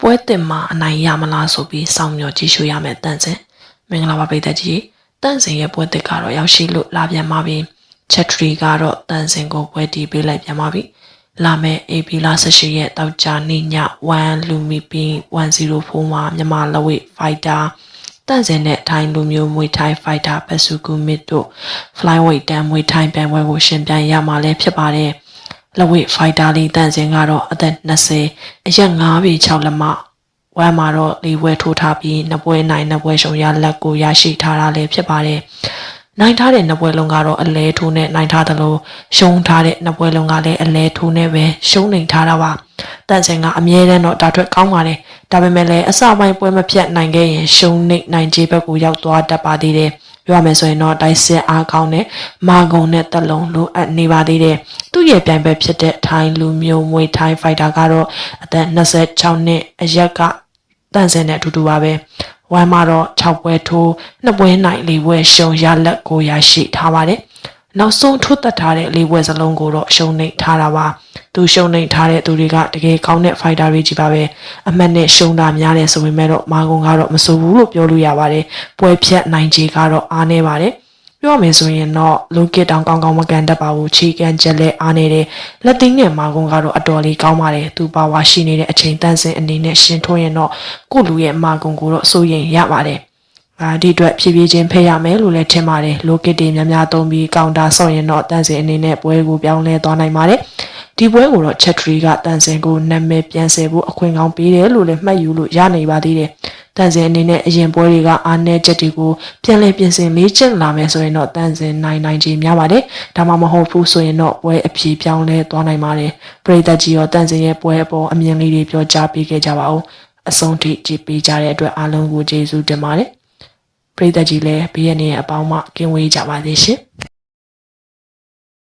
ပွဲတင်မှာအနိုင်ရမလားဆိုပြီးစောင့်မျှော်ကြည့်ရှုရမယ်တန့်စင်မင်္ဂလာပါပိတ်သက်ကြီးတန့်စင်ရဲ့ပွဲတစ်ကတော့ရောက်ရှိလို့လာပြန်ပါပြီချက်ထရီကတော့တန့်စင်ကိုပွဲတီးပေးလိုက်ပြန်ပါပြီလာမယ့် AP လာ18ရက်တောက်ကြနေ့ည1လူမီပင်း104မှာမြန်မာလက်ဝိတ်ဖိုက်တာတန့်စင်နဲ့ထိုင်းလူမျိုးမွေထိုင်းဖိုက်တာပစုကူမစ်တို့ flyweight တန်မွေထိုင်းပန်ပွဲကိုရှင်ပြိုင်ရမှာလည်းဖြစ်ပါတယ် လက်ဝိတ်ဖိုက်တာလေးတန့်စင်ကတော့အသက်20အရက်9ပေ6လက်မဝမ်းမှာတော့လေးဝဲထိုးထားပြီးနှစ်ပွဲနိုင်နှစ်ပွဲရှုံရလက်ကိုရရှိထားတာလည်းဖြစ်ပါတယ်နိုင်ထားတဲ့နှစ်ပွဲလုံးကတော့အလဲထိုးနဲ့နိုင်ထားသလိုရှုံးထားတဲ့နှစ်ပွဲလုံးကလည်းအလဲထိုးနဲ့ပဲရှုံးနေထားတာပါတန့်စင်ကအမြဲတမ်းတော့ဒါထွက်ကောင်းပါတယ်ဒါပေမဲ့လည်းအစပိုင်းပွဲမဖြတ်နိုင်ခဲ့ရင်ရှုံးနေနိုင်ခြေဘက်ကိုရောက်သွားတတ်ပါသေးတယ် ပြောရမယ်ဆိုရင်တော့တိုက်စစ်အားကောင်းတဲ့မာဂုံနဲ့တက်လုံးလိုအပ်နေပါသေးတယ်သူ့ရဲ့ပြိုင်ဘက်ဖြစ်တဲ့ထိုင်းလူမျိုးမွေထိုင်းဖိုက်တာကတော့အသက်26နှစ်အရက်ကတန့်စင်တဲ့အတူတူပါပဲဝမ်းမှာတော့6ပွဲထိုး2ပွဲနိုင်4ပွဲရှုံရလက်ကိုရရှိထားပါတယ်နောက်ဆုံးထုတ်သက်ထားတဲ့လေးပွဲစလုံးကိုတော့ရှုံနှိပ်ထားတာပါ သူရှုံနှိပ်ထားတဲ့သူတွေကတကယ်ကောင်းတဲ့ fighter တွေကြီးပါပဲအမှတ်နဲ့ရှုံတာများတယ်ဆိုပေမဲ့တော့မာဂုံကတော့မဆိုဘူးလို့ပြောလို့ရပါတယ်ပွဲဖြတ်နိုင်ခြေကတော့အားနေပါတယ်ပြောမယ်ဆိုရင်တော့လူကစ်တောင်ကောင်းကောင်းမကန်တတ်ပါဘူးချီကန်ချက်လက်အားနေတယ်လက်သိန်းနဲ့မာဂုံကတော့အတော်လေးကောင်းပါတယ်သူပါဝါရှိနေတဲ့အချိန်တန်းစင်အနေနဲ့ရှင်ထွန်းရင်တော့ကိုလူရဲ့မာဂုံကိုတော့စိုးရင်ရပါတယ် အာဒီအတွက်ဖြည်းဖြည်းချင်းဖက်ရမယ်လို့လည်းထင်ပါတယ်လိုကစ်တွေများများသုံးပြီးကောင်တာဆော့ရင်တော့တန်းစင်အနေနဲ့ပွဲကိုပြောင်းလဲသွားနိုင်ပါတယ်ဒီပွဲကိုတော့ချက်ထရီကတန်စင်ကိုနာမည်ပြန်ဆယ်ဖို့အခွင့်ကောင်းပေးတယ်လို့လည်းမှတ်ယူလို့ရနိုင်ပါသေးတယ်။တန်စင်အနေနဲ့အရင်ပွဲတွေကအားနည်းချက်တွေကိုပြန်လည်ပြင်ဆင်လေ့ကျင့်လာမယ်ဆိုရင်တော့တန်စင်နိုင်နိုင်ခြင်းများပါတယ်။ဒါမှမဟုတ်ဘူးဆိုရင်တော့ပွဲအပြေပြောင်းလဲသွားနိုင်ပါတယ်။ပရိသတ်ကြီးရောတန်စင်ရဲ့ပွဲအပေါ်အမြင်လေးတွေပြောကြားပေးခဲ့ကြပါဦး။အဆုံးထိကြည့်ပေးကြတဲ့အတွက်အားလုံးကိုကျေးဇူးတင်ပါတယ်။ ပရိသတ်ကြီးလည်းဘေးရနေတဲ့အပေါင်းမှကင်းဝေးကြပါသေးရှင်။